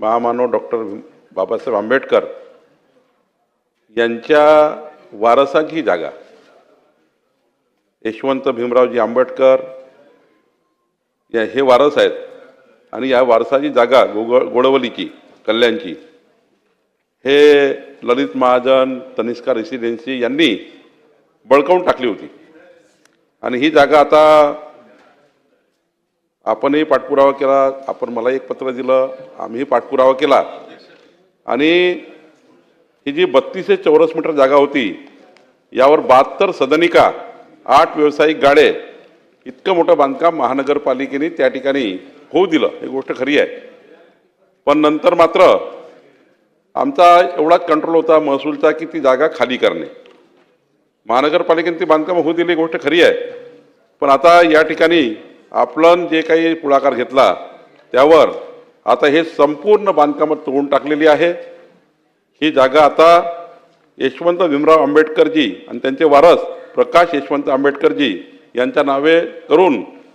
महामानव डॉक्टर बाबासाहेब आंबेडकर यांच्या वारसाची जागा. यशवंत भीमरावजी आंबेडकर या हे वारस आहेत. आणि या वारसाची जागा गोग गोडवलीची कल्याणची. हे ललित महाजन तनिष्का रेसिडेन्सी यांनी बळकावून टाकली होती. आणि ही जागा आता आपणही पाठपुरावा केला आपण मला एक पत्र दिलं आम्हीही पाठपुरावा केला. आणि ही जी बत्तीसशे चौरस मीटर जागा होती यावर बहात्तर सदनिका आठ व्यावसायिक गाडे इतकं मोठं बांधकाम महानगरपालिकेने त्या ठिकाणी होऊ दिलं. ही गोष्ट खरी आहे. पण नंतर मात्र आमचा एवढाच कंट्रोल होता महसूलचा की ती जागा खाली करणे. महानगरपालिकेने ती बांधकाम होऊ दिली ही गोष्ट खरी आहे. पण आता या ठिकाणी आपण जे काही पुढाकार घेतला त्यावर आता हे संपूर्ण बांधकामं तोडून टाकलेली आहे. ही जागा आता यशवंत भीमराव आंबेडकरजी आणि त्यांचे वारस प्रकाश यशवंत आंबेडकरजी यांच्या नावे करून